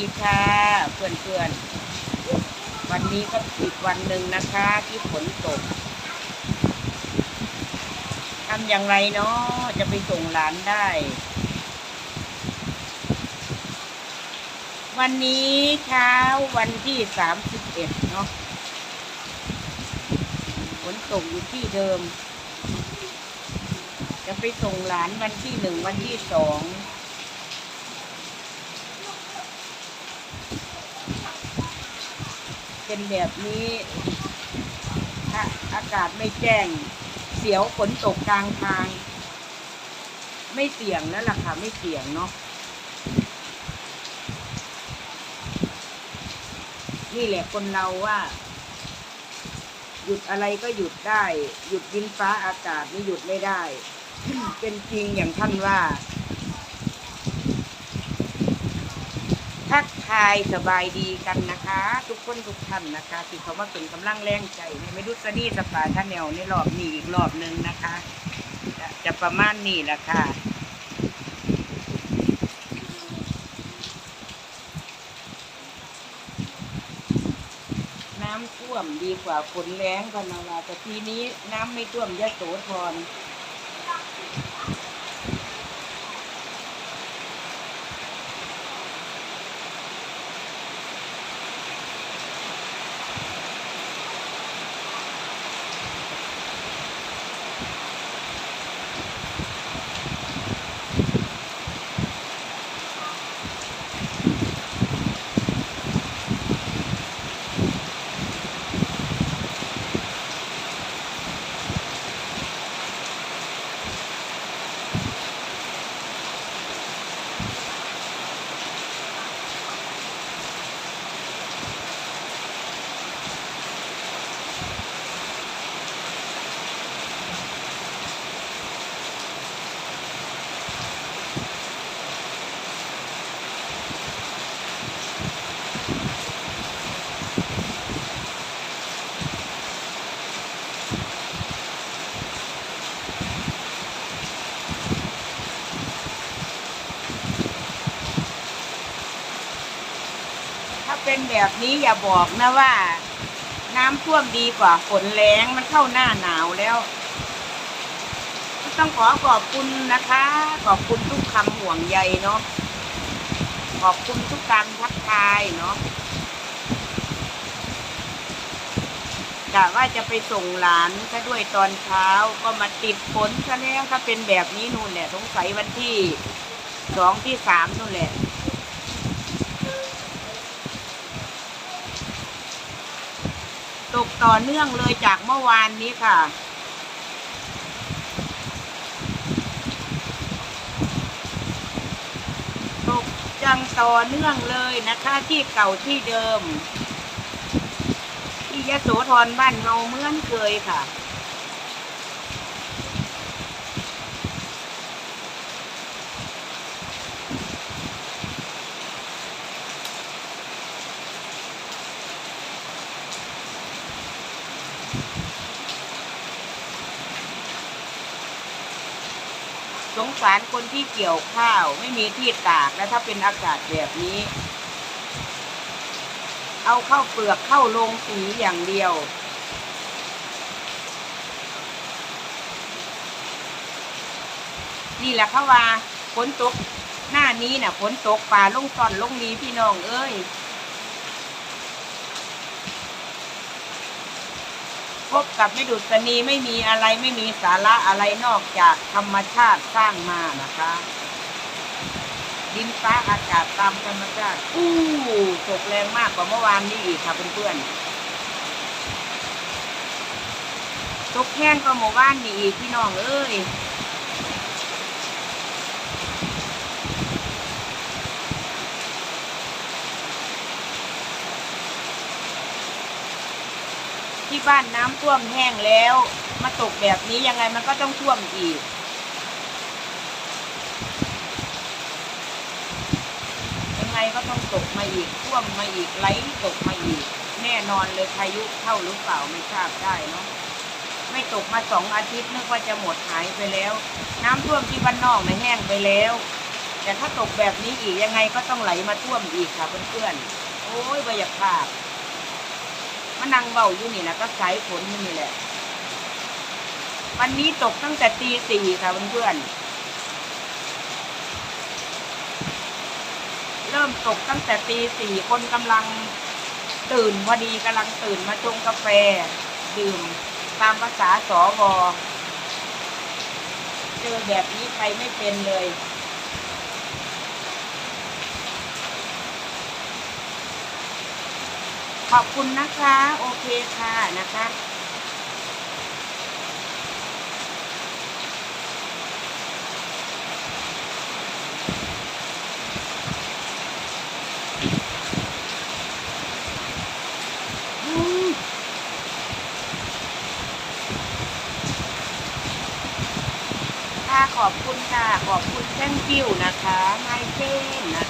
ดีค่ะเพื่อนเพื่อนๆ วันนี้ก็อีกวันหนึ่งนะคะ ที่ฝนตกทำอย่างไรเนาะจะไปส่งหลานได้ วันนี้เช้าวันที่สามสิบเอ็ดเนาะฝนตกอยู่ที่เดิม จะไปส่งหลานวันที่หนึ่งวันที่สอง เป็นแบบนี้ ถ้าอากาศไม่แจ้ง เสียวฝนตกกลางทาง ไม่เสี่ยงแล้วล่ะค่ะ ไม่เสี่ยงเนาะนี่แหละคนเราว่า หยุดอะไรก็หยุดได้ หยุดดินฟ้าอากาศนี่หยุดไม่ได้ เป็นจริงอย่างท่านว่า ทักทายสบายดีกันนะคะ ทุกคนทุกท่านนะคะที่เขามาเป็นกำลังแรงใจในไม่รู้สนี่สปาท่านแนวในรอบนี้อีกรอบหนึ่งนะคะจะจะประมาณนี้แหละค่ะน้ำท่วมดีกว่าฝนแรงกันนะว่าแต่ทีนี้น้ำไม่ท่วมยะโสธร เป็นแบบนี้อย่าบอกนะว่า น้ำท่วมดีกว่าฝนแรงมันเข้าหน้าหนาวแล้ว ต้องขอขอบคุณนะคะ ขอบคุณทุกคำห่วงใยเนาะขอบคุณทุกการทักทายเนาะกะว่าจะไปส่งหลานซะด้วยตอนเช้าก็มาติดฝนซะแล้วถ้าเป็นแบบนี้นู่นแหละสงสัยวันที่สองที่สามนู่นแหละ กต่อเนื่องเลยจากเมื่อวานนี้ค่ะ ตกจังต่อเนื่องเลยนะคะที่เก่าที่เดิม ที่ยโสธรบ้านเฮาเหมือนเคยค่ะ สงสารคนที่เกี่ยวข้าวไม่มีที่ตากแล้วถ้าเป็นอากาศแบบนี้ เอาเข้าวเปลือกเข้าลงสีอย่างเดียว นี่แหละเขาว่าฝนตก หน้านี้น่ะฝนตกป่าลงตอนลงนี้พี่น้องเอ้ย พบกับไม่ดุษณีไม่มีอะไรไม่มีสาระอะไรนอกจากธรรมชาติสร้างมานะคะดินฟ้าอากาศตามธรรมชาติอู้ตกแรงมากกว่าเมื่อวานนี้อีกค่ะเพื่อนๆตกแห้งกว่าเมื่อวานนี้อีกพี่น้องเอ้ย ที่บ้านน้ำท่วมแห้งแล้ว มาตกแบบนี้ยังไงมันก็ต้องท่วมอีก ยังไงก็ต้องตกมาอีกท่วมมาอีกไหลตกมาอีก แน่นอนเลยพายุเข้าหรือเปล่าไม่ทราบได้เนาะไม่ตกมาสองอาทิตย์นึกว่าจะหมดหายไปแล้ว น้ำท่วมที่บ้านนอกไม่แห้งไปแล้ว แต่แต่ถ้าตกแบบนี้อีกยังไงก็ต้องไหลมาท่วมอีกค่ะเพื่อนๆโอ้ยบรรยากาศ มานั่งเบาอยู่นี่นะก็สายฝนอยู่นี่แหละ วันนี้ตกตั้งแต่ตีสี่ค่ะเพื่อนๆเริ่มตกตั้งแต่ตีสี่คนกำลังตื่นพอดีกำลังตื่นมาชงกาแฟ ดื่มตามภาษาสวเจอแบบนี้ไปไม่เป็นเลย ขอบคุณนะคะ โอเคค่ะนะคะค่ะขอบคุณค่ะ ขอบคุณแท่งกิ้วนะคะไมเช่นนะคะ